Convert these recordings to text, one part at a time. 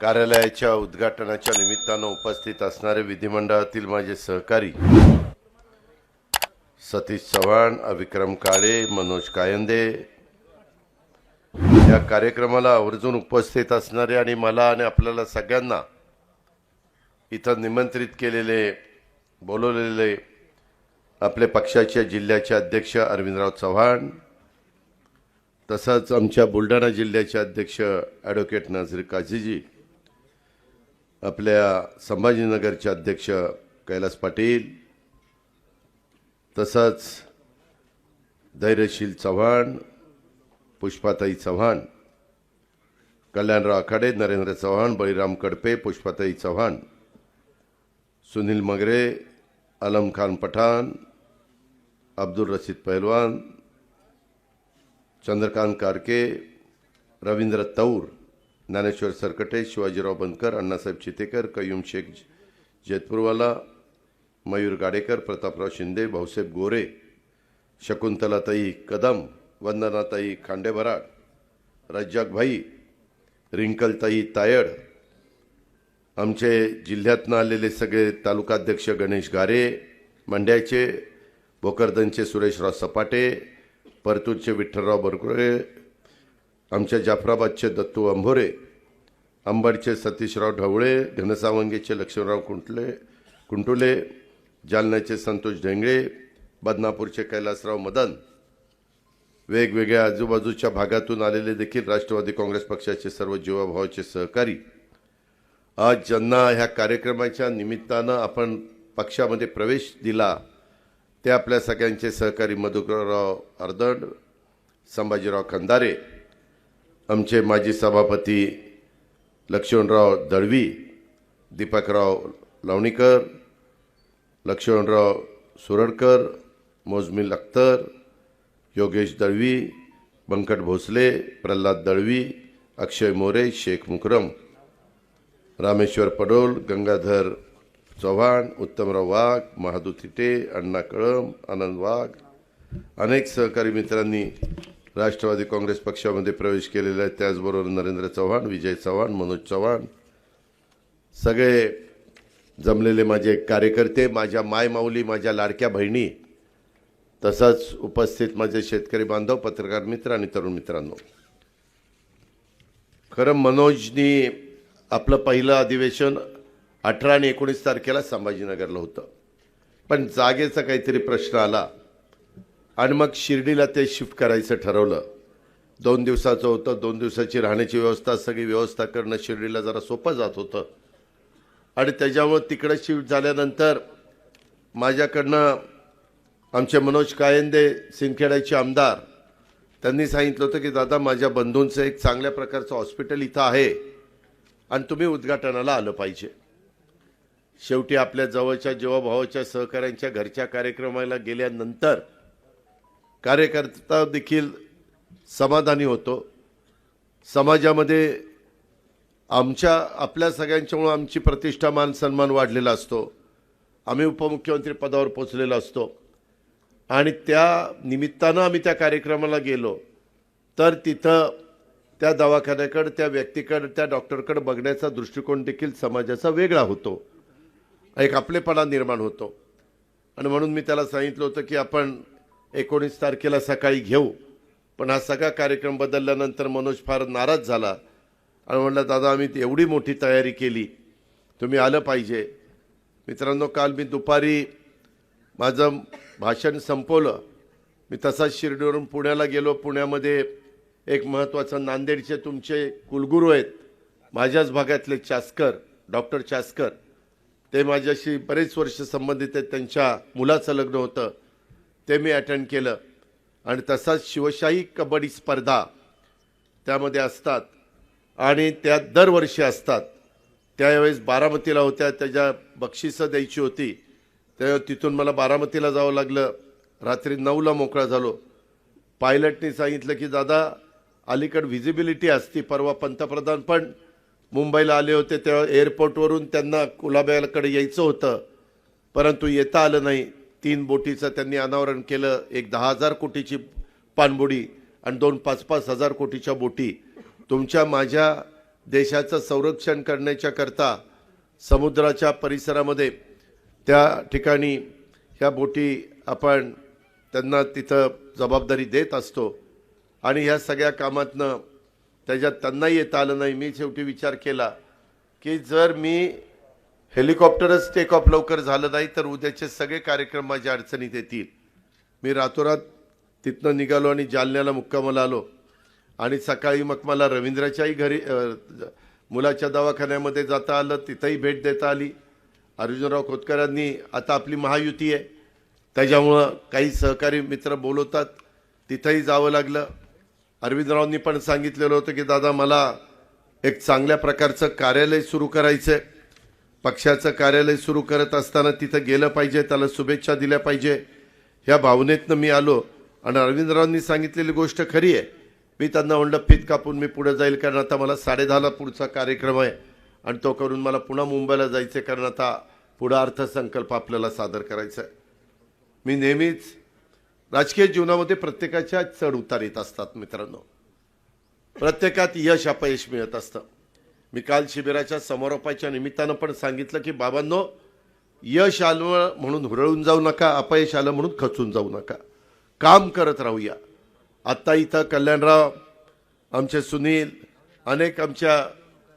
कार्यालयाच्या उद्घाटनाच्या निमित्तानं उपस्थित असणारे विधिमंडळातील माझे सहकारी सतीश चव्हाण अविक्रम काळे मनोज कायंदे या कार्यक्रमाला आवर्जून उपस्थित असणारे आणि मला आणि आपल्याला सगळ्यांना इथं निमंत्रित केलेले बोलवलेले आपले पक्षाचे जिल्ह्याचे अध्यक्ष अरविंदराव चव्हाण तसंच आमच्या बुलढाणा जिल्ह्याचे अध्यक्ष ॲडव्होकेट नाझीर काझीजी आपल्या संभाजीनगरचे अध्यक्ष कैलास पाटील तसंच धैर्यशील चव्हाण पुष्पाताई चव्हाण कल्याणराव आखाडे नरेंद्र चव्हाण बळीराम कडपे पुष्पाताई चव्हाण सुनील मगरे आलम खान पठाण अब्दुल रशीद पहलवान चंद्रकांत कारके रवींद्र तौर ज्ञानेश्वर सरकटे शिवाजीराव बनकर अण्णासाहेब चितेकर कयूम शेख जेतपूरवाला मयूर गाडेकर प्रतापराव शिंदे भाऊसाहेब गोरे शकुंतलाताई कदम वंदनाताई खांडेभराड रज्जाकभाई रिंकलताई तायड आमचे जिल्ह्यातनं आलेले सगळे तालुकाध्यक्ष गणेश गारे मंड्याचे भोकरदनचे सुरेशराव सपाटे परतूरचे विठ्ठलराव बरकुळे आमच्या जाफराबादचे दत्तू अंभोरे अंबडचे सतीशराव ढवळे घनसावंगेचे लक्ष्मणराव कुंटले कुंटुले जालन्याचे संतोष ढेंगळे बदनापूरचे कैलासराव मदन. वेगवेगळ्या आजूबाजूच्या भागातून आलेले देखील राष्ट्रवादी काँग्रेस पक्षाचे सर्व जीवाभावाचे सहकारी. आज ज्यांना ह्या कार्यक्रमाच्या निमित्तानं आपण पक्षामध्ये प्रवेश दिला ते आपल्या सगळ्यांचे सहकारी मधुकरराव अर्दड संभाजीराव खंदारे आमचे माजी सभापती लक्ष्मणराव दळवी दीपकराव लावणीकर लक्ष्मणराव सुरडकर मोजमिल अख्तर योगेश दळवी बंकट भोसले प्रल्हाद दळवी अक्षय मोरे शेख मुकरम रामेश्वर पडोल गंगाधर चव्हाण उत्तमराव वाघ महादू थिटे अण्णा कळम आनंद वाघ अनेक सहकारी मित्रांनी राष्ट्रवादी काँग्रेस पक्षामध्ये प्रवेश केलेला आहे त्याचबरोबर नरेंद्र चव्हाण विजय चव्हाण मनोज चव्हाण. सगळे जमलेले माझे कार्यकर्ते माझ्या मायमाऊली माझ्या लाडक्या बहिणी तसंच उपस्थित माझे शेतकरी बांधव पत्रकार मित्र आणि तरुण मित्रांनो. खरं मनोजनी आपलं पहिलं अधिवेशन अठरा आणि एकोणीस तारखेला संभाजीनगरला होतं. पण जागेचा काहीतरी प्रश्न आला. आणि मग शिर्डीला ते शिफ्ट करायचं ठरवलं. दोन दिवसाचं होतं दोन दिवसाची राहण्याची व्यवस्था सगळी व्यवस्था करणं शिर्डीला जरा सोपं जात होतं. आणि त्याच्यामुळं तिकडं शिफ्ट झाल्यानंतर माझ्याकडनं आमचे मनोज कायंदे सिंदखेड्याचे आमदार त्यांनी सांगितलं होतं की दादा माझ्या बंधूंचं एक चांगल्या प्रकारचं हॉस्पिटल इथं आहे आणि तुम्ही उद्घाटनाला आलं पाहिजे. शेवटी आपल्या जवळच्या जीवाभावाच्या सहकाऱ्यांच्या घरच्या कार्यक्रमाला गेल्यानंतर कार्यकर्ता देखील समाधानी होतो. समाजामध्ये आमच्या आपल्या सगळ्यांच्यामुळं आमची प्रतिष्ठा मान सन्मान वाढलेला असतो. आम्ही उपमुख्यमंत्री पदावर पोचलेलो असतो. आणि त्या निमित्तानं आम्ही त्या कार्यक्रमाला गेलो. तर तिथं त्या दवाखान्याकडं त्या व्यक्तीकडं त्या डॉक्टरकडं बघण्याचा दृष्टिकोन देखील समाजाचा वेगळा होतो. एक आपलेपणा निर्माण होतो. आणि म्हणून मी त्याला सांगितलं होतं की आपण एकोणीस तारखेला सकाळी घेऊ. पण हा सगळा कार्यक्रम बदलल्यानंतर मनोज फार नाराज झाला. आणि म्हटलं दादा आम्ही एवढी मोठी तयारी केली. तुम्ही आलं पाहिजे. मित्रांनो काल मी दुपारी माझं भाषण संपवलं. मी तसाच शिर्डीवरून पुण्याला गेलो. पुण्यामध्ये एक महत्त्वाचं नांदेडचे तुमचे कुलगुरू आहेत. माझ्याच भागातले चास्कर डॉक्टर चास्कर. ते माझ्याशी बरेच वर्ष संबंधित आहेत. त्यांच्या मुलाचं लग्न होतं. ते मी अटेंड केलं. आणि तसाच शिवशाही कबड्डी स्पर्धा त्यामध्ये असतात. आणि त्या दरवर्षी असतात. त्यावेळेस बारामतीला होत्या त्याच्या बक्षिसं द्यायची होती. त्या तिथून मला बारामतीला जावं लागलं. रात्री नऊला मोकळा झालो. पायलटनी सांगितलं की दादा अलीकड व्हिजिबिलिटी असती परवा पंतप्रधान पण मुंबईला आले होते तेव्हा एअरपोर्टवरून त्यांना कुलाब्याकडे यायचं होतं. परंतु येता आलं नाही. तीन बोटीचं त्यांनी अनावरण केलं. एक दहा हजार कोटीची पाणबुडी आणि दोन पाच पाच हजार कोटीच्या बोटी. तुमच्या माझ्या देशाचं संरक्षण करण्याच्या करता समुद्राच्या परिसरामध्ये त्या ठिकाणी ह्या बोटी आपण त्यांना तिथं जबाबदारी देत असतो. आणि ह्या सगळ्या कामातनं त्याच्यात त्यांनाही येता आलं नाही. मी शेवटी विचार केला की जर मी हेलिकॉप्टरच टेक ऑफ लवकर झालं नाही तर उद्याचे सगळे कार्यक्रम माझ्या अडचणीत येतील. मी रातोरात तिथनं निघालो आणि जालन्याला मुक्कामाला आलो. आणि सकाळी मग मला रवींद्राच्याही घरी मुलाच्या दवाखान्यामध्ये जाता आलं तिथंही भेट देता आली. अर्जुनराव खोतकरांनी आता आपली महायुती आहे. त्याच्यामुळं काही सहकारी मित्र बोलवतात तिथंही जावं लागलं. अरविंदरावांनी पण सांगितलेलं होतं की दादा मला एक चांगल्या प्रकारचं कार्यालय सुरू करायचं आहे पक्षाचं कार्यालय सुरू करत असताना तिथं गेलं पाहिजे त्याला शुभेच्छा दिल्या पाहिजे. ह्या भावनेतनं मी आलो आणि अरविंदरावांनी सांगितलेली गोष्ट खरी आहे. मी त्यांना म्हणलं फित कापून मी पुढे जाईल कारण आता मला साडेदहाला पुढचा कार्यक्रम आहे आणि तो करून मला पुन्हा मुंबईला जायचं कारण आता पुढं अर्थसंकल्प आपल्याला सादर करायचा आहे मी नेहमीच राजकीय जीवनामध्ये प्रत्येकाच्या चढ उतार येत असतात मित्रांनो. प्रत्येकात यश अपयश मिळत असतं. मी काल शिबिराच्या समारोपाच्या निमित्तानं पण सांगितलं की बाबांनो यश आलं म्हणून हुरळून जाऊ नका अपयश आलं म्हणून खचून जाऊ नका. काम करत राहूया. आत्ता इथं कल्याणराव आमचे सुनील अनेक आमच्या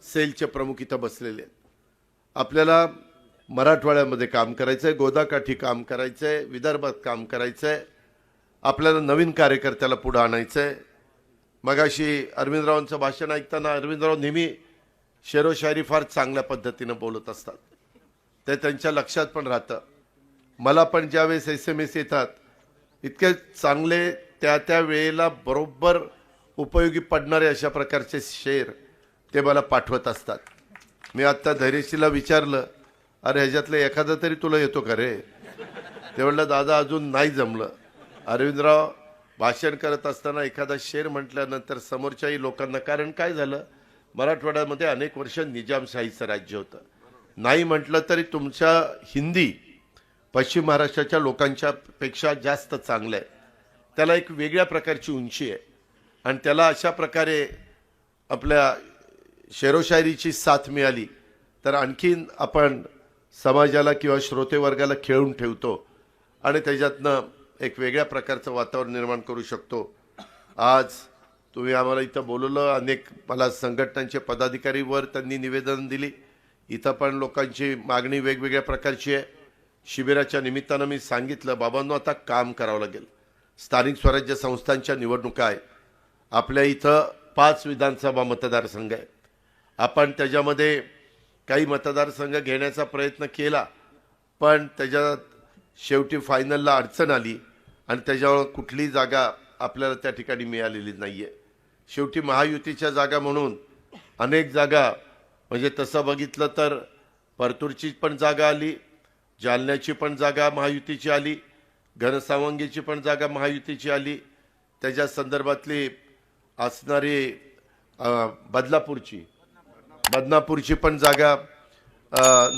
सेलचे प्रमुख इथं बसलेले आहेत. आपल्याला मराठवाड्यामध्ये काम करायचं आहे गोदाकाठी काम करायचं आहे विदर्भात काम करायचं आहे आपल्याला नवीन कार्यकर्त्याला पुढं आणायचं आहे मगाशी अरविंदरावांचं भाषण ऐकताना अरविंदराव नेहमी शेरोशायरी फार चांगल्या पद्धतीनं बोलत असतात. ते त्यांच्या लक्षात पण राहतं. मला पण ज्यावेळेस एस एम एस येतात इतके चांगले त्या त्या वेळेला बरोबर उपयोगी पडणारे अशा प्रकारचे शेर ते मला पाठवत असतात. मी आत्ता धैर्यशीला विचारलं अरे ह्याच्यातलं एखादं तरी तुला येतो का रे? ते म्हणलं दादा अजून नाही जमलं. अरविंदराव भाषण करत असताना एखादा शेर म्हटल्यानंतर समोरच्याही लोकांना कारण काय झालं? मराठवाड्यामध्ये अनेक वर्ष निजामशाहीचं राज्य होतं. नाही म्हटलं तरी तुमच्या हिंदी पश्चिम महाराष्ट्राच्या लोकांच्या पेक्षा जास्त चांगलं आहे. त्याला एक वेगळ्या प्रकारची उंची आहे. आणि त्याला अशा प्रकारे आपल्या शेरोशायरीची साथ मिळाली तर आणखीन आपण समाजाला किंवा श्रोतेवर्गाला खेळून ठेवतो आणि त्याच्यातनं एक वेगळ्या प्रकारचं वातावरण निर्माण करू शकतो. आज तुम्ही आम्हाला इथं बोलवलं. अनेक मला संघटनांचे पदाधिकारीवर त्यांनी निवेदन दिली. इथं पण लोकांची मागणी वेगवेगळ्या प्रकारची आहे. शिबिराच्या निमित्तानं मी सांगितलं बाबांनो आता काम करावं लागेल. स्थानिक स्वराज्य संस्थांच्या निवडणुका आहे आपल्या इथं पाच विधानसभा मतदारसंघ आहे आपण त्याच्यामध्ये काही मतदारसंघ घेण्याचा प्रयत्न केला पण त्याच्यात शेवटी फायनलला अडचण आली आणि त्याच्यावर कुठली जागा आपल्याला त्या ठिकाणी मिळालेली नाही आहे शेवटी महायुतीच्या जागा म्हणून अनेक जागा म्हणजे तसं बघितलं तर परतूरची पण जागा आली जालन्याची पण जागा महायुतीची आली घनसावंगीची पण जागा महायुतीची आली. त्याच्या संदर्भातली असणारी बदलापूरची बदनापूरची पण जागा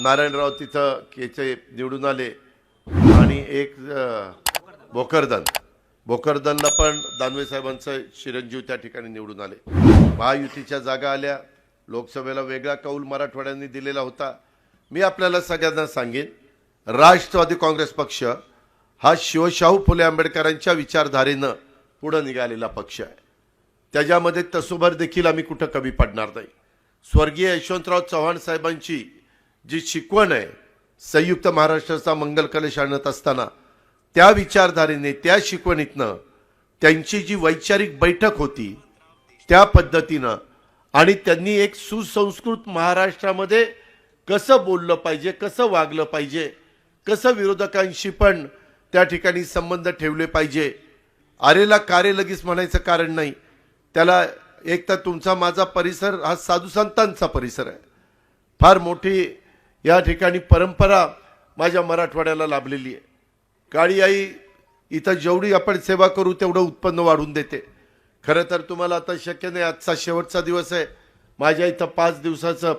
नारायणराव तिथं केचे निवडून आले. आणि एक भोकरदन. भोकरदनला पण दानवे साहेबांचं चिरंजीव त्या ठिकाणी निवडून आले. महायुतीच्या जागा आल्या. लोकसभेला वेगळा कौल मराठवाड्यांनी दिलेला होता. मी आपल्याला सगळ्यांना सांगेन राष्ट्रवादी काँग्रेस पक्ष हा शिवशाहू फुले आंबेडकरांच्या विचारधारेनं पुढं निघालेला पक्ष आहे. त्याच्यामध्ये तसोभर देखील आम्ही कुठं कमी पडणार नाही. स्वर्गीय यशवंतराव चव्हाण साहेबांची जी शिकवण आहे संयुक्त महाराष्ट्राचा मंगल कलश आणत असताना त्या विचारधारेने त्या शिकवणीतनं त्यांची जी वैचारिक बैठक होती त्या पद्धतीनं आणि त्यांनी एक सुसंस्कृत महाराष्ट्रामध्ये कसं बोललं पाहिजे कसं वागलं पाहिजे कसं विरोधकांशी पण त्या ठिकाणी संबंध ठेवले पाहिजे. आरेला कारे लगेच म्हणायचं कारण नाही. त्याला एक तर तुमचा माझा परिसर हा साधू संतांचा परिसर आहे. फार मोठी या ठिकाणी परंपरा माझ्या मराठवाड्याला लाभलेली आहे. काळी आई इथं जेवढी आपण सेवा करू तेवढं उत्पन्न वाढून देते. खरं तर तुम्हाला आता शक्य नाही आजचा शेवटचा दिवस आहे. माझ्या इथं पाच दिवसाचं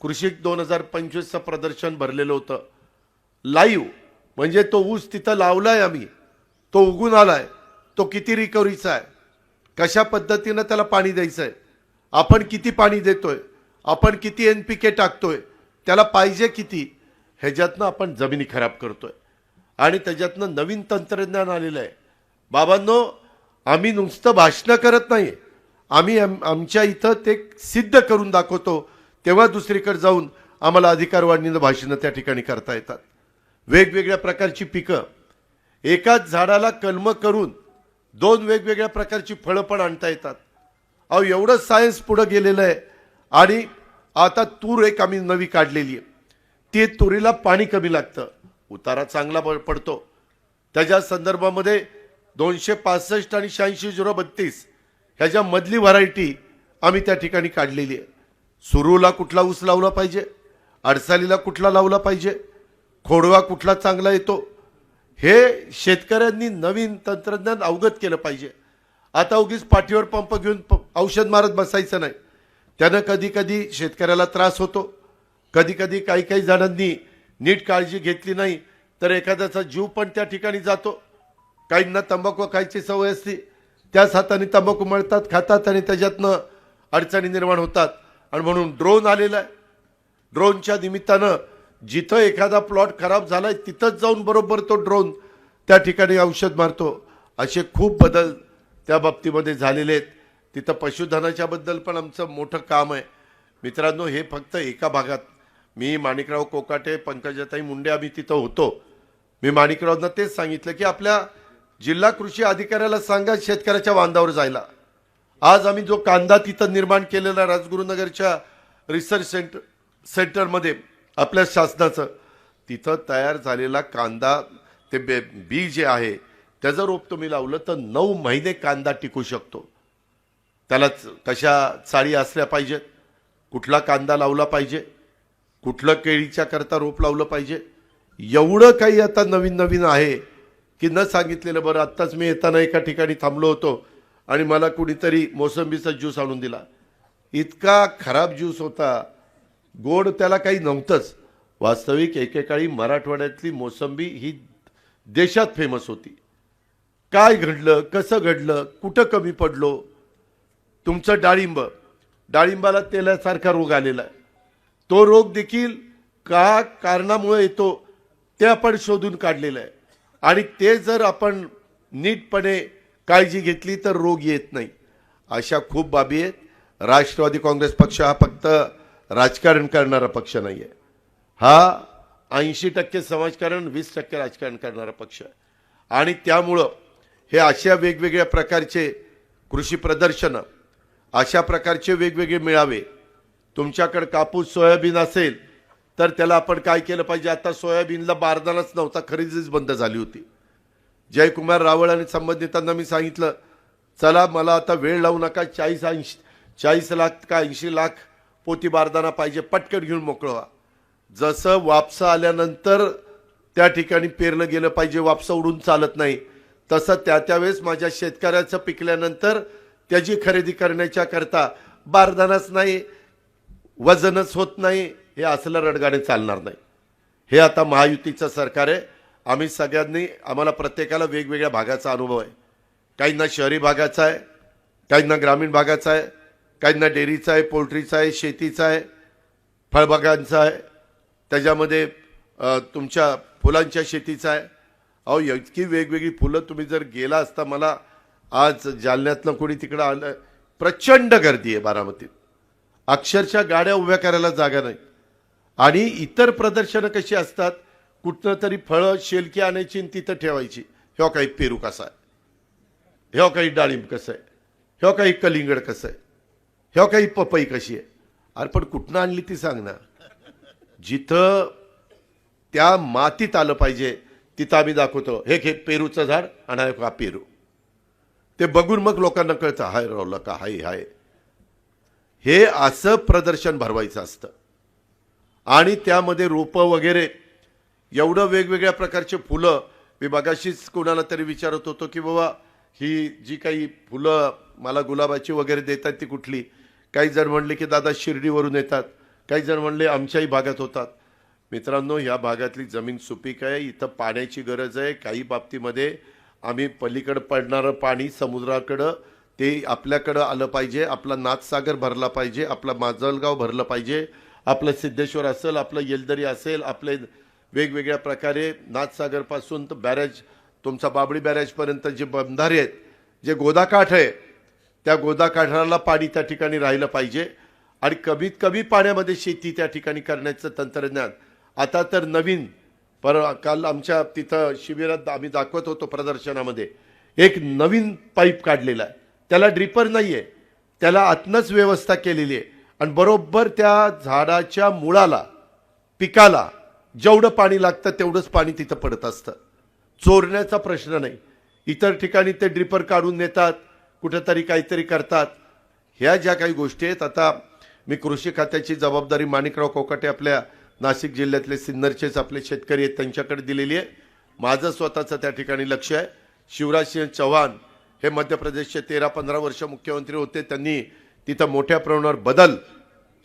कृषिक दोन हजार पंचवीसचं प्रदर्शन भरलेलं होतं. लाईव्ह म्हणजे तो ऊस तिथं लावला आहे आम्ही. तो उगून आला आहे तो किती रिकव्हरीचा आहे? कशा पद्धतीनं त्याला पाणी द्यायचं आहे आपण किती पाणी देतोय? आपण किती एन पी के टाकतोय? त्याला पाहिजे किती? ह्याच्यातनं आपण जमिनी खराब करतोय. आणि त्याच्यातनं नवीन तंत्रज्ञान आलेलं आहे. बाबांनो आम्ही नुसतं भाषणं करत नाही आम्ही आम आमच्या इथं ते सिद्ध करून दाखवतो तेव्हा दुसरीकडे जाऊन आम्हाला अधिकार वाढणीनं भाषणं त्या ठिकाणी करता येतात. वेगवेगळ्या प्रकारची पिकं. एकाच झाडाला कलम करून दोन वेगवेगळ्या प्रकारची फळं पण आणता येतात. अहो एवढं सायन्स पुढं गेलेलं आहे. आणि आता तूर एक आम्ही नवी काढलेली आहे. ती तुरीला पाणी कमी लागतं. उतारा चांगला प- पडतो. त्याच्या संदर्भामध्ये दोनशे पासष्ट आणि शहाऐंशी झिरो बत्तीस ह्याच्या मधली व्हरायटी आम्ही त्या ठिकाणी काढलेली आहे. सुरूला कुठला ऊस लावला पाहिजे? अडसालीला कुठला लावला पाहिजे? खोडवा कुठला चांगला येतो? हे शेतकऱ्यांनी नवीन तंत्रज्ञान अवगत केलं पाहिजे. आता उगीच पाठीवर पंप घेऊन प- औषध मारत बसायचं नाही. त्यानं कधी कधी शेतकऱ्याला त्रास होतो. कधी कधी काही काही जणांनी नीट काळजी घेतली नाही तर एखाद्याचा जीव पण त्या ठिकाणी जातो. काहींना तंबाखू खायची सवय असते त्याच हाताने तंबाखू मळतात खातात आणि त्याच्यातनं अडचणी निर्माण होतात. आणि म्हणून ड्रोन आलेला आहे. ड्रोनच्या निमित्तानं जिथं एखादा प्लॉट खराब झाला आहे तिथंच जाऊन बरोबर तो ड्रोन त्या ठिकाणी औषध मारतो. असे खूप बदल त्या बाबतीमध्ये झालेले आहेत. तिथं पशुधनाच्याबद्दल पण आमचं मोठं काम आहे. मित्रांनो हे फक्त एका भागात मी माणिकराव कोकाटे पंकजाताई मुंडे आम्ही तिथं होतो. मी माणिकरावना तेच सांगितलं की आपल्या जिल्हा कृषी अधिकाऱ्याला सांगा शेतकऱ्याच्या बांधावर जायला. आज आम्ही जो कांदा तिथं निर्माण केलेला राजगुरुनगरच्या रिसर्च सेंटर सेंटरमध्ये आपल्या शासनाचं तिथं तयार झालेला कांदा ते बे बी जे आहे त्याचं रोप तुम्ही लावलं तर नऊ महिने कांदा टिकू शकतो. त्याला च- कशा चाळी असल्या पाहिजेत कुठला कांदा लावला पाहिजे कुठलं केळीच्या करता रोप लावलं पाहिजे? एवढं काही आता नवीन नवीन आहे की न सांगितलेलं बरं आत्ताच मी येताना एका ठिकाणी थांबलो होतो आणि मला कुणीतरी मोसंबीचा ज्यूस आणून दिला. इतका खराब ज्यूस होता. गोड त्याला काही नव्हतंच. वास्तविक एकेकाळी मराठवाड्यातली मोसंबी ही देशात फेमस होती. काय घडलं? कसं घडलं? कुठं कमी पडलो? तुमचं डाळिंब. डाळिंबाला तेलासारखा रोग आलेला आहे. तो रोग देखील का कारणामुळे येतो ते आपण शोधून काढलेलं आहे. आणि ते जर आपण नीटपणे काळजी घेतली तर रोग येत नाही. अशा खूप बाबी आहेत. राष्ट्रवादी काँग्रेस पक्ष हा फक्त राजकारण करणारा पक्ष नाही आहे हा ऐंशी टक्के समाजकारण वीस टक्के राजकारण करणारा पक्ष. आहे आणि त्यामुळं हे अशा वेगवेगळ्या प्रकारचे कृषी प्रदर्शनं अशा प्रकारचे वेगवेगळे मेळावे तुमच्याकडे कापूस सोयाबीन असेल तर त्याला आपण काय केलं पाहिजे? आता सोयाबीनला बारदानाच नव्हता खरेदीच बंद झाली होती. जयकुमार रावळ आणि संबंधितांना मी सांगितलं चला मला आता वेळ लावू नका चाळीस ऐंशी चाळीस लाख का ऐंशी लाख पोती बारदाना पाहिजे पटकन घेऊन मोकळवा जसं वापसा आल्यानंतर त्या ठिकाणी पेरलं गेलं पाहिजे वापसा उडून चालत नाही तसं त्या त्यावेळेस माझ्या शेतकऱ्याचं पिकल्यानंतर त्याची खरेदी करण्याच्या करता बारदानाच नाही वजनच होत नाही हे असलं रडगाणे चालणार नाही. हे आता महायुतीचं सरकार आहे. आम्ही सगळ्यांनी आम्हाला प्रत्येकाला वेगवेगळ्या भागाचा अनुभव आहे. काहींना शहरी भागाचा आहे काहींना ग्रामीण भागाचा आहे काहींना डेअरीचा आहे पोल्ट्रीचा आहे शेतीचा आहे फळबागांचा आहे. त्याच्यामध्ये तुमच्या फुलांच्या शेतीचा आहे. अहो इतकी वेगवेगळी फुलं तुम्ही जर गेला असता मला आज जालन्यातलं कोणी तिकडं आलं प्रचंड गर्दी आहे बारामतीत. अक्षरशः गाड्या उभ्या करायला जागा नाही. आणि इतर प्रदर्शनं कशी असतात? कुठनं तरी फळं शेलकी आणायची आणि तिथं ठेवायची. ह्यो काही पेरू कसा आहे? ह्यो काही डाळिंब कसं आहे? ह्यो काही कलिंगड कसं आहे? ह्यो काही पपई कशी आहे? अरे पण कुठनं आणली ती सांग ना. जिथं त्या मातीत आलं पाहिजे तिथं आम्ही दाखवतो. हे घे पेरूचं झाड आणि हा पेरू. ते बघून मग लोकांना कळतं हाय रावलं का हाय हाय. हे असं प्रदर्शन भरवायचं असतं. आणि त्यामध्ये रोपं वगैरे एवढं वेगवेगळ्या प्रकारचे फुलं मी मगाशीच कोणाला तरी विचारत होतो की बाबा ही जी काही फुलं मला गुलाबाची वगैरे देतात ती कुठली? काही जण म्हणले की दादा शिर्डीवरून येतात. काही जण म्हणले आमच्याही भागात होतात. मित्रांनो ह्या भागातली जमीन सुपीक आहे इथं पाण्याची गरज आहे. काही बाबतीमध्ये आम्ही पलीकडं पडणारं पाणी समुद्राकडं ते आपल्याकडं आलं पाहिजे आपला नाथसागर भरला पाहिजे आपला माजलगाव भरलं पाहिजे आपलं सिद्धेश्वर असेल आपलं येलदरी असेल आपले वेगवेगळ्या प्रकारे नाथसागरपासून तर बॅरेज तुमचा बाबळी बॅरेजपर्यंत जे बंधारे आहेत जे गोदाकाठ आहे त्या गोदाकाठाला पाणी त्या ठिकाणी राहिलं पाहिजे आणि कमीत कमी पाण्यामध्ये शेती त्या ठिकाणी करण्याचं तंत्रज्ञान. आता तर नवीन पर काल आमच्या तिथं शिबिरात आम्ही दाखवत होतो प्रदर्शनामध्ये एक नवीन पाईप काढलेला आहे. त्याला ड्रिपर नाही आहे त्याला आतनंच व्यवस्था केलेली आहे. आणि बरोबर त्या झाडाच्या मुळाला पिकाला जेवढं पाणी लागतं तेवढंच पाणी तिथं पडत असतं. चोरण्याचा प्रश्न नाही. इतर ठिकाणी ते ड्रिपर काढून नेतात कुठंतरी काहीतरी करतात. ह्या ज्या काही गोष्टी आहेत आता मी कृषी खात्याची जबाबदारी माणिकराव कोकाटे आपल्या नाशिक जिल्ह्यातले सिन्नरचेच आपले शेतकरी आहेत त्यांच्याकडे दिलेली आहे. माझं स्वतःचं त्या ठिकाणी लक्ष आहे. शिवराज सिंह चव्हाण हे मध्य प्रदेशचे तेरा पंधरा वर्ष मुख्यमंत्री होते. त्यांनी तिथं मोठ्या प्रमाणावर बदल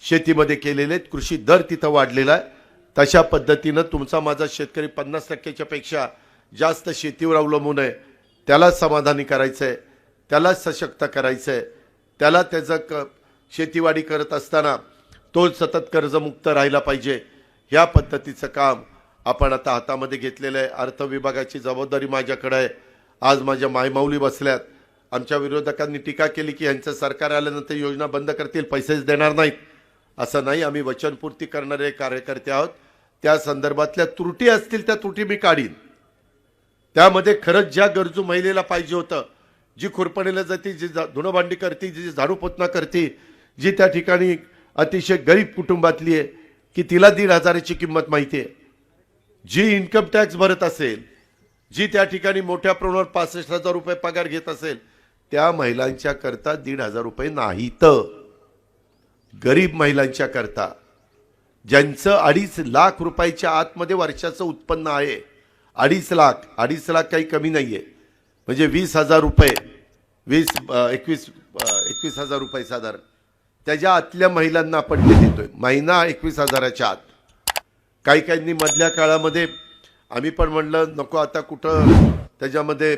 शेतीमध्ये केलेले आहेत. कृषी दर तिथं वाढलेला आहे. तशा पद्धतीनं तुमचा माझा शेतकरी पन्नास टक्क्याच्या पेक्षा जास्त शेतीवर अवलंबून आहे. त्याला समाधानी करायचं आहे त्याला सशक्त करायचं आहे त्याला त्याचं क शेतीवाडी करत असताना तो सतत कर्जमुक्त राहिला पाहिजे. ह्या पद्धतीचं काम आपण आता हातामध्ये घेतलेलं आहे. अर्थ विभागाची जबाबदारी माझ्याकडे आहे. आज माझ्या मायमाऊली बसल्यात. आमच्या विरोधकांनी टीका केली की यांचं सरकार आल्यानंतर योजना बंद करतील पैसेच देणार नाहीत. असं नाही आम्ही वचनपूर्ती करणारे कार्यकर्ते आहोत. त्या संदर्भातल्या त्रुटी असतील त्या त्रुटी मी काढीन. त्यामध्ये खरंच ज्या गरजू महिलेला पाहिजे होतं जी खुरपणीला जाते जी जा- धुणभांडी करते जी झाडू पोतना करते जी त्या ठिकाणी अतिशय गरीब कुटुंबातली आहे की तिला दीड हजाराची किंमत माहिती आहे. जी इन्कम टॅक्स भरत असेल जी त्या ठिकाणी मोठ्या प्रमाणावर पासष्ट हजार रुपये पगार घेत असेल त्या महिलांच्या करता दीड हजार रुपये नाहीत. गरीब महिलांच्या करता. ज्यांचं अडीच लाख रुपयाच्या आतमध्ये वर्षाचं उत्पन्न आहे अडीच लाख अडीच लाख काही कमी नाही आहे म्हणजे वीस हजार रुपये वीस एकवीस एकवीस हजार रुपये साधारण. त्याच्या आतल्या महिलांना आपण ते देतोय. महिना एकवीस हजाराच्या आत. काही काहींनी मधल्या काळामध्ये आम्ही पण म्हणलं नको आता कुठं त्याच्यामध्ये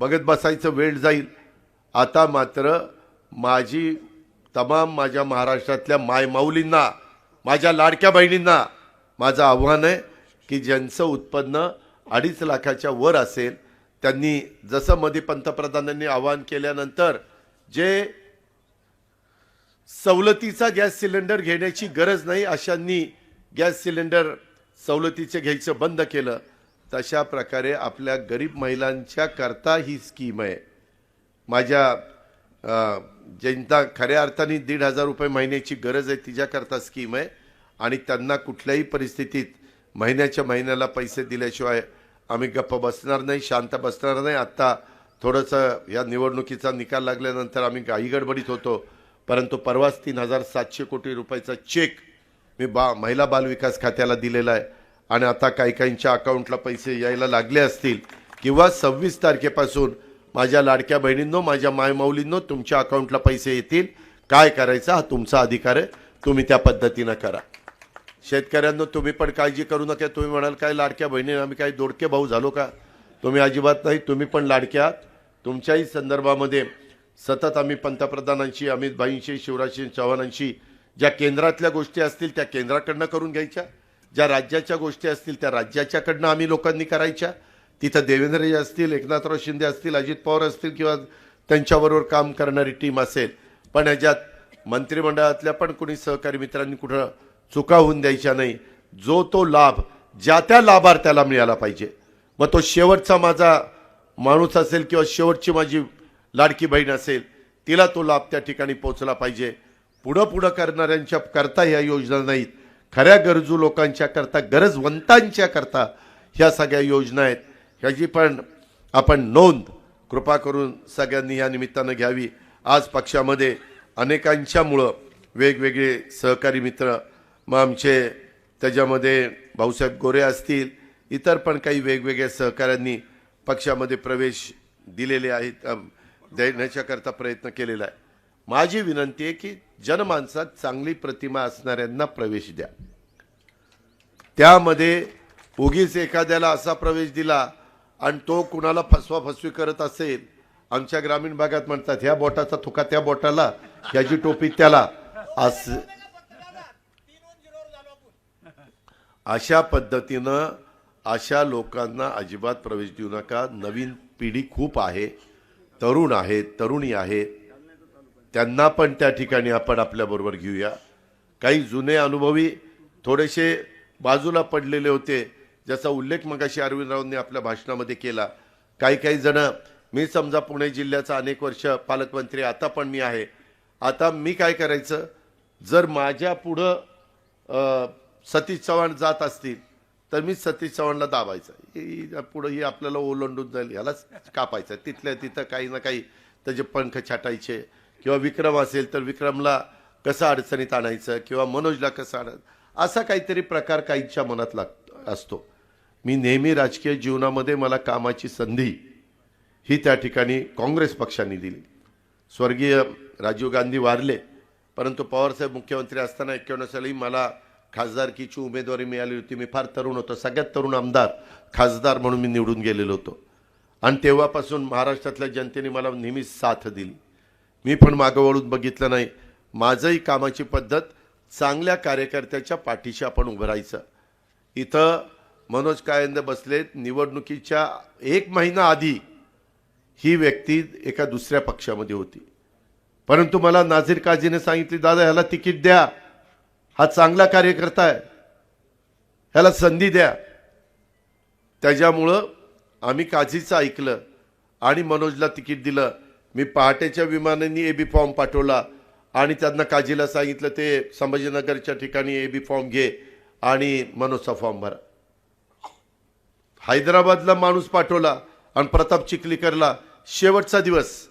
बघत बसायचं वेळ जाईल. आता मात्र माझी तमाम माझ्या महाराष्ट्रातल्या मायमाऊलींना माझ्या लाडक्या बहिणींना माझं आव्हान आहे की ज्यांचं उत्पन्न अडीच लाखाच्या वर असेल त्यांनी जसं मध्ये पंतप्रधानांनी आवाहन केल्यानंतर जे सवलतीचा गॅस सिलेंडर घेण्याची गरज नाही अशांनी गॅस सिलेंडर सवलतीचे घ्यायचं बंद केलं तशा प्रकारे आपल्या गरीब महिलांच्या करता ही स्कीम आहे. माझ्या ज्यांना खऱ्या अर्थाने दीड हजार रुपये महिन्याची गरज आहे तिच्याकरता स्कीम आहे. आणि त्यांना कुठल्याही परिस्थितीत महिन्याच्या महिन्याला पैसे दिल्याशिवाय आम्ही गप्प बसणार नाही शांत बसणार नाही. आत्ता थोडंसं या निवडणुकीचा निकाल लागल्यानंतर आम्ही घाई गडबडीत होतो. परंतु परवाच तीन हजार सातशे कोटी रुपयाचा चेक मी बा महिला बालविकास खात्याला दिलेला आहे. आणि आता काही काहींच्या अकाउंटला पैसे यायला लागले असतील किंवा सव्वीस तारखेपासून माझ्या लाडक्या बहिणींनो माझ्या मायमाऊलींनो तुमच्या अकाउंटला पैसे येतील. काय करायचं हा तुमचा अधिकार आहे. तुम्ही त्या पद्धतीनं करा. शेतकऱ्यांनो तुम्ही पण काळजी करू नका. तुम्ही म्हणाल काय लाडक्या बहिणी आम्ही काही दोडके भाऊ झालो का? तुम्ही अजिबात नाही तुम्ही पण लाडक्या आहात. तुमच्याही संदर्भामध्ये सतत आम्ही पंतप्रधानांशी अमित भाईंशी शिवराजसिंह चव्हाणांशी ज्या केंद्रातल्या गोष्टी असतील त्या केंद्राकडनं करून घ्यायच्या. ज्या राज्याच्या गोष्टी असतील त्या राज्याच्याकडनं आम्ही लोकांनी करायच्या. तिथं देवेंद्रजी असतील एकनाथराव शिंदे असतील अजित पवार असतील किंवा त्यांच्याबरोबर काम करणारी टीम असेल पण ह्याच्यात मंत्रिमंडळातल्या पण कोणी सहकारी मित्रांनी कुठं चुका होऊन द्यायच्या नाही. जो तो लाभ ज्या त्या लाभार्थ्याला मिळाला पाहिजे. मग तो शेवटचा माझा माणूस असेल किंवा शेवटची माझी लाडकी बहीण असेल तिला तो लाभ त्या ठिकाणी पोचला पाहिजे. पुढं पुढं करणाऱ्यांच्या करता ह्या योजना नाहीत. खऱ्या गरजू लोकांच्या करता गरजवंतांच्या करता ह्या सगळ्या योजना आहेत. ह्याची पण आपण नोंद कृपा करून सगळ्यांनी या निमित्तानं घ्यावी. आज पक्षामध्ये अनेकांच्यामुळं वेगवेगळे सहकारी मित्र मग आमचे त्याच्यामध्ये भाऊसाहेब गोरे असतील इतर पण काही वेगवेगळ्या सहकाऱ्यांनी पक्षामध्ये प्रवेश दिलेले आहेत देण्याच्याकरता प्रयत्न केलेला आहे. माझी विनंती आहे की जनमानसात चांगली प्रतिमा असणाऱ्यांना प्रवेश द्या. त्यामध्ये उगीच एखाद्याला असा प्रवेश दिला आणि तो कुणाला फसवा फसवी करत असेल आमच्या ग्रामीण भागात म्हणतात ह्या बोटाचा थुका त्या बोटाला ह्याची टोपी त्याला. असं अशा पद्धतीनं अशा लोकांना अजिबात प्रवेश देऊ नका. नवीन पिढी खूप आहे तरुण आहेत तरुणी आहेत त्यांना पण त्या ठिकाणी आपण आपल्याबरोबर घेऊया. काही जुने अनुभवी थोडेसे बाजूला पडलेले होते ज्याचा उल्लेख मगाशी अरविंदरावांनी आपल्या भाषणामध्ये केला. काही काही जण मी समजा पुणे जिल्ह्याचा अनेक वर्ष पालकमंत्री आता पण मी आहे. आता मी काय करायचं? जर माझ्या पुढं सतीश चव्हाण जात असतील तर मी सतीश चव्हाणला दाबायचं. पुढं ही आपल्याला ओलांडून जाईल. ह्यालाच कापायचं. तिथल्या तिथं काही ना काही त्याचे पंख छाटायचे. किंवा विक्रम असेल तर विक्रमला कसं अडचणीत आणायचं किंवा मनोजला कसं आणायचं असा काहीतरी प्रकार काहींच्या मनात लाग असतो. मी नेहमी राजकीय जीवनामध्ये मला कामाची संधी ही त्या ठिकाणी काँग्रेस पक्षाने दिली. स्वर्गीय राजीव गांधी वारले परंतु पवारसाहेब मुख्यमंत्री असताना एक्क्याण्णव साली मला खासदारकीची उमेदवारी मिळाली होती. मी फार तरुण होतो सगळ्यात तरुण आमदार खासदार म्हणून मी निवडून गेलेलो होतो. आणि तेव्हापासून महाराष्ट्रातल्या जनतेने मला नेहमीच साथ दिली. मी पण मागं वळून बघितलं नाही. माझंही कामाची पद्धत चांगल्या कार्यकर्त्याच्या पाठीशी आपण उभं राहायचं. इथं मनोज कायंद बसलेत. निवडणुकीच्या एक महिना आधी ही व्यक्ती एका दुसऱ्या पक्षामध्ये होती. परंतु मला नाझीर काझीने सांगितले दादा ह्याला तिकीट द्या. हा चांगला कार्यकर्ता आहे. ह्याला संधी द्या. त्याच्यामुळं आम्ही काझीचं ऐकलं आणि मनोजला तिकीट दिलं. मी पहाटेच्या विमानांनी ए बी फॉर्म पाठवला आणि त्यांना काझीला सांगितलं ते संभाजीनगरच्या ठिकाणी ए बी फॉर्म घे आणि मनोजचा फॉर्म भरा. हैदराबादला माणूस पाठवला आणि प्रताप चिखलीकरला. शेवटचा दिवस.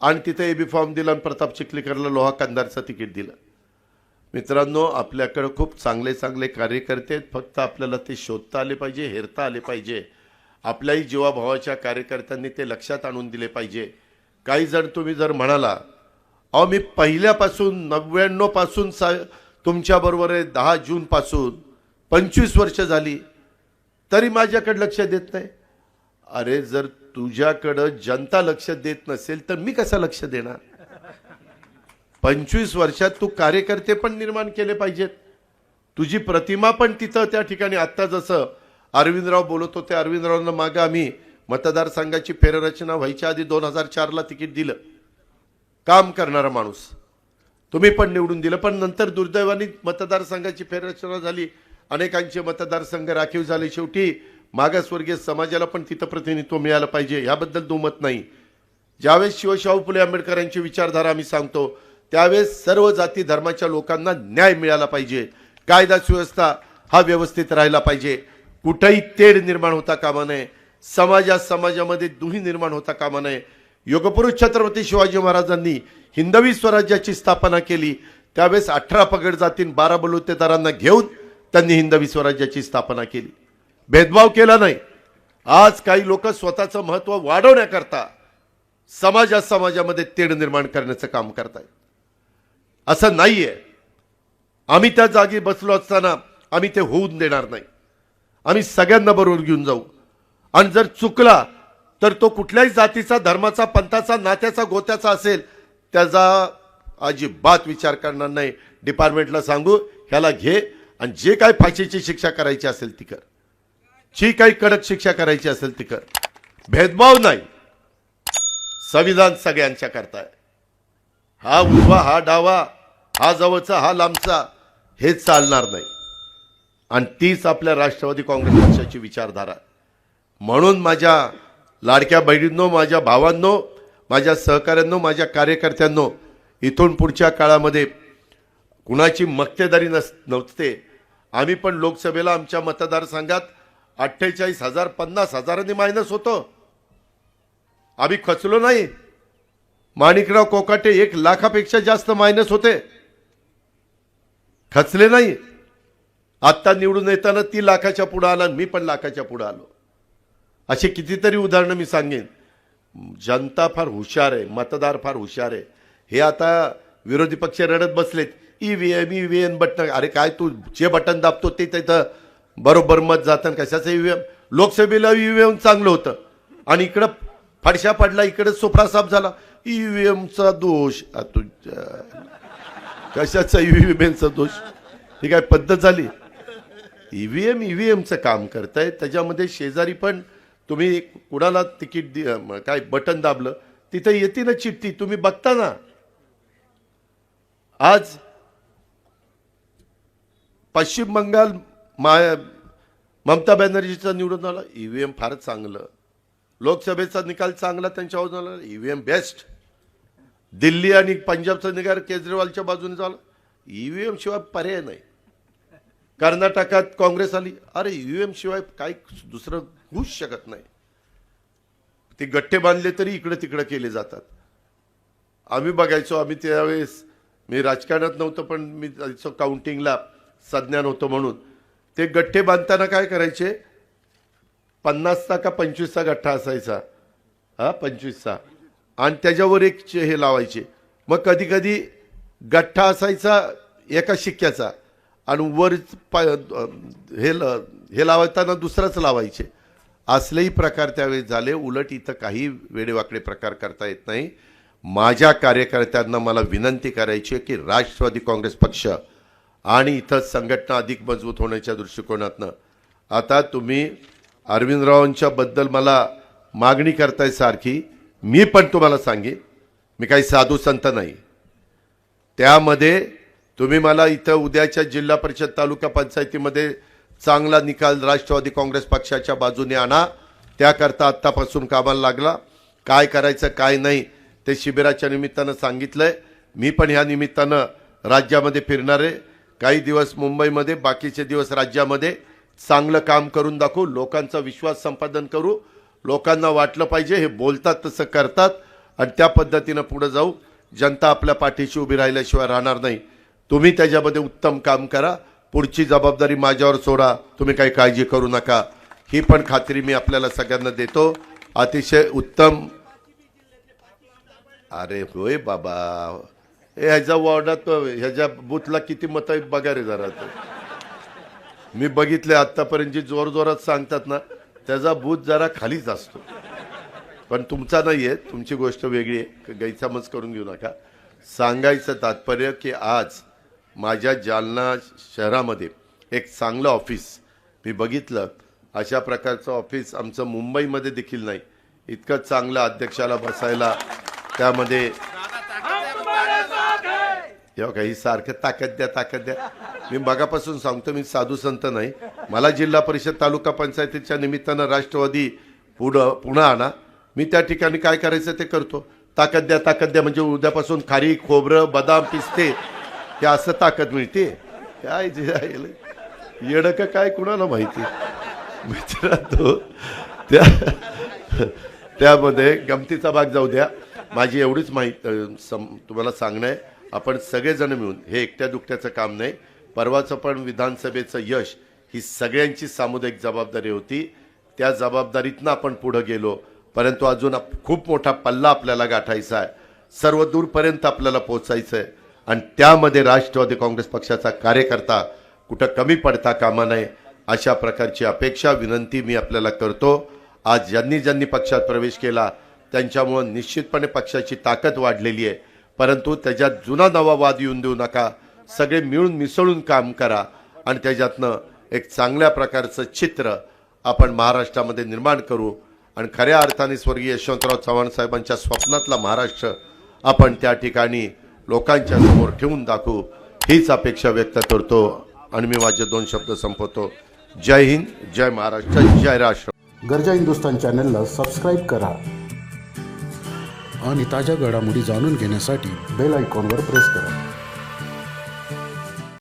आणि तिथे ए बी फॉर्म दिला आणि प्रताप चिखलीकरला लोहा कंदारचं तिकीट दिलं. मित्रांनो आपल्याकडं खूप चांगले चांगले कार्यकर्ते आहेत. फक्त आपल्याला ते शोधता आले पाहिजे हेरता आले पाहिजे. आपल्याही जीवाभावाच्या कार्यकर्त्यांनी ते लक्षात आणून दिले पाहिजे. काही जण तुम्ही जर म्हणाला अहो मी पहिल्यापासून नव्याण्णवपासून सा तुमच्याबरोबर आहे दहा जूनपासून पंचवीस वर्ष झाली तरी माझ्याकडे लक्ष देत नाही. अरे जर तुझ्याकडं जनता लक्ष देत नसेल तर मी कसं लक्ष देणार? पंचवीस वर्षात तू कार्यकर्ते पण निर्माण केले पाहिजेत. तुझी प्रतिमा पण तिथं त्या ठिकाणी. आत्ता जसं अरविंदराव बोलत होते अरविंदरावांना मागं आम्ही मतदारसंघाची फेररचना व्हायच्या आधी दोन हजार चारला तिकीट दिलं. काम करणारा माणूस. तुम्ही पण निवडून दिलं पण नंतर दुर्दैवाने मतदारसंघाची फेररचना झाली. अनेकांचे मतदारसंघ राखीव झाले शेवटी. मागासवर्गीय समाजाला पण तिथं प्रतिनिधित्व मिळालं पाहिजे याबद्दल दुमत नाही. ज्यावेळेस शिवशाहू फुले आंबेडकरांची विचारधारा आम्ही सांगतो त्यावेळेस सर्व जाती धर्माच्या लोकांना न्याय मिळाला पाहिजे. कायदा सुव्यवस्था हा व्यवस्थित राहिला पाहिजे. कुठंही तेढ निर्माण होता कामा नये. समाजा समाजामध्ये दुही निर्माण होता कामा नये. योगपुरुष छत्रपती शिवाजी महाराजांनी हिंदवी स्वराज्याची स्थापना केली. त्यावेळेस अठरा पगड जातीन बारा बलुतेदारांना घेऊन त्यांनी हिंदवी स्वराज्याची स्थापना केली. भेदभाव केला नाही. आज काही लोक स्वतःचं महत्त्व वाढवण्याकरता समाजात समाजामध्ये तेढ निर्माण करण्याचं काम करतायत. असं नाहीये. आम्ही त्या जागी बसलो असताना आम्ही ते होऊन देणार नाही. आम्ही सगळ्यांना बरोबर घेऊन जाऊ. आणि जर चुकला तर तो कुठल्याही जातीचा धर्माचा पंथाचा नात्याचा गोत्याचा असेल त्याचा अजिबात विचार करणार नाही. डिपार्टमेंटला सांगू ह्याला घे आणि जे काय फाशीची शिक्षा करायची असेल ती कर. जी काही कडक शिक्षा करायची असेल ती कर. भेदभाव नाही. संविधान सगळ्यांच्या करताय हा उजवा हा डावा हा जवळचा हा लांबचा हे चालणार नाही. आणि तीच आपल्या राष्ट्रवादी काँग्रेस पक्षाची विचारधारा. आहे. म्हणून माझ्या लाडक्या बहिणींनो माझ्या भावांनो माझ्या सहकाऱ्यांनो माझ्या कार्यकर्त्यांनो इथून पुढच्या काळामध्ये कुणाची मक्तेदारी नस नव्हते. आम्ही पण लोकसभेला आमच्या मतदारसंघात अठ्ठेचाळीस हजार पन्नास हजारांनी मायनस होतो. आम्ही खचलो नाही. माणिकराव कोकाटे एक लाखापेक्षा जास्त मायनस होते. खचले नाही. आत्ता निवडून येताना ती लाखाच्या पुढं आला आणि मी पण लाखाच्या पुढं आलो. अशी कितीतरी उदाहरणं मी सांगेन. जनता फार हुशार आहे मतदार फार हुशार आहे. हे आता विरोधी पक्ष रडत बसलेत. E V M E V M button अरे काय तू जे बटन दाबतो ते तिथं बरोबर मत जातं आणि कशाचं ई व्ही एम? लोकसभेला ई व्ही एम चांगलं होतं. आणि इकडं फडशा पडला इकडे सोफा साफ झाला. ईव्हीएमचा दोष कशाचा ई व्ही एमचा दोष? ही काय पद्धत झाली? E V M E V एमचं काम करताय. त्याच्यामध्ये शेजारी पण तुम्ही कुणाला तिकीट दि काय बटन दाबलं तिथे येते ना चिठ्ठी तुम्ही बघता ना. आज पश्चिम बंगाल मा ममता बॅनर्जीचा निवडून आला ईव्हीएम फारच चांगलं. लोकसभेचा निकाल चांगला त्यांच्यावर व्ही ईव्हीएम बेस्ट दिल्ली आणि पंजाबचा निकाल केजरीवालच्या बाजूने झाला. ईव्हीएम शिवाय पर्याय नाही. कर्नाटकात काँग्रेस आली. अरे युएम शिवाय काही दुसरं होऊच शकत नाही. ते गठ्ठे बांधले तरी इकडे तिकडे केले जातात. आम्ही बघायचो आम्ही त्यावेळेस मी राजकारणात नव्हतं पण मी जायचो काउंटिंगला संज्ञान होतो म्हणून. ते गठ्ठे बांधताना काय करायचे? पन्नासचा का पंचवीसचा गठ्ठा असायचा? हा पंचवीसचा. आणि त्याच्यावर एक चे- हे लावायचे. मग कधी कधी गठ्ठा असायचा एका शिक्क्याचा. आणि वर पाय हे ल- हे लावताना दुसराच लावायचे. असलेही प्रकार त्यावेळी झाले. उलट इथं काही वेडेवाकडे प्रकार करता येत नाही. माझ्या कार्यकर्त्यांना मला विनंती करायची आहे की राष्ट्रवादी काँग्रेस पक्ष आणि इथं संघटना अधिक मजबूत होण्याच्या दृष्टिकोनातनं. आता तुम्ही अरविंदरावांच्या बद्दल मला मागणी करताय सारखी. मी पण तुम्हाला सांगेन. मी काही साधू संत नाही. त्यामध्ये तुम्ही मला इथं उद्याच्या जिल्हा परिषद तालुका पंचायतीमध्ये चांगला निकाल राष्ट्रवादी काँग्रेस पक्षाच्या बाजूने आणा. त्याकरता आत्तापासून कामाला लागला. काय करायचं काय नाही ते शिबिराच्या निमित्तानं सांगितलंय. मी पण ह्या निमित्तानं राज्यामध्ये फिरणार आहे. काही दिवस मुंबईमध्ये बाकीचे दिवस राज्यामध्ये. चांगलं काम करून दाखवू. लोकांचा विश्वास संपादन करू. लोकांना वाटलं पाहिजे हे बोलतात तसं करतात. आणि त्या पद्धतीनं पुढं जाऊ. जनता आपल्या पाठीशी उभी राहिल्याशिवाय राहणार नाही. तुम्ही त्याच्यामध्ये उत्तम काम करा. पुढची जबाबदारी माझ्यावर सोडा. तुम्ही काही काळजी करू नका. ही पण खात्री मी आपल्याला सगळ्यांना देतो. अतिशय उत्तम. अरे होय बाबा. ह्याच्या वॉर्डात ह्याच्या बूथला किती मतं आहेत बघा रे जरा मी बघितले आतापर्यंत जी जोर जोरात सांगतात ना त्याचा बूथ जरा खालीच असतो. पण तुमचा नाही आहे तुमची गोष्ट वेगळी आहे. गैरसमज करून घेऊ नका. सांगायचं तात्पर्य की आज माझ्या जालना शहरामध्ये एक चांगलं ऑफिस मी बघितलं. अशा प्रकारचं ऑफिस आमचं मुंबईमध्ये देखील नाही. इतकं चांगलं अध्यक्षाला बसायला त्यामध्ये काही सारखं ताकद द्या ताकद द्या. मी मगापासून सांगतो मी साधू संत नाही. मला जिल्हा परिषद तालुका पंचायतीच्या निमित्तानं राष्ट्रवादी पुढं पुन्हा आणा. मी त्या ठिकाणी काय करायचं ते करतो. ताकद द्या ताकद द्या म्हणजे उद्यापासून खारी खोबरं बदाम पिस्ते हे असं ताकद मिळते. काय जे आहे येडं का काय कुणाला माहिती? मित्रांनो त्या त्यामध्ये गमतीचा भाग जाऊ द्या. माझी एवढीच माहिती सम तुम्हाला सांगणं आहे. आपण सगळेजण मिळून हे एकट्या दुकट्याचं काम नाही. परवाचं पण विधानसभेचं यश ही सगळ्यांची सामुदायिक जबाबदारी होती. त्या जबाबदारीतनं आपण पुढं गेलो. परंतु अजून खूप मोठा पल्ला आपल्याला गाठायचा आहे. सर्व दूरपर्यंत आपल्याला पोचायचं आहे. आणि त्यामध्ये राष्ट्रवादी काँग्रेस पक्षाचा कार्यकर्ता कुठं कमी पडता कामा नये अशा प्रकारची अपेक्षा विनंती मी आपल्याला करतो. आज ज्यांनी ज्यांनी पक्षात प्रवेश केला त्यांच्यामुळं निश्चितपणे पक्षाची ताकद वाढलेली आहे. परंतु त्याच्यात जुना नवा वाद येऊन देऊ नका. सगळे मिळून मिसळून काम करा आणि त्याच्यातनं एक चांगल्या प्रकारचं चित्र आपण महाराष्ट्रामध्ये निर्माण करू. आणि खऱ्या अर्थाने स्वर्गीय यशवंतराव चव्हाण साहेबांच्या स्वप्नातला महाराष्ट्र आपण त्या ठिकाणी लोकांच्या समोर ठेवून दाखवू हीच अपेक्षा व्यक्त करतो. आणि मी माझे दोन शब्द संपवतो. जय हिंद जय महाराष्ट्र जय राष्ट्र. गरजा हिंदुस्तान चॅनलला सबस्क्राईब करा. आणि ताज्या घडामोडी जाणून घेण्यासाठी बेल आयकॉनवर प्रेस करा.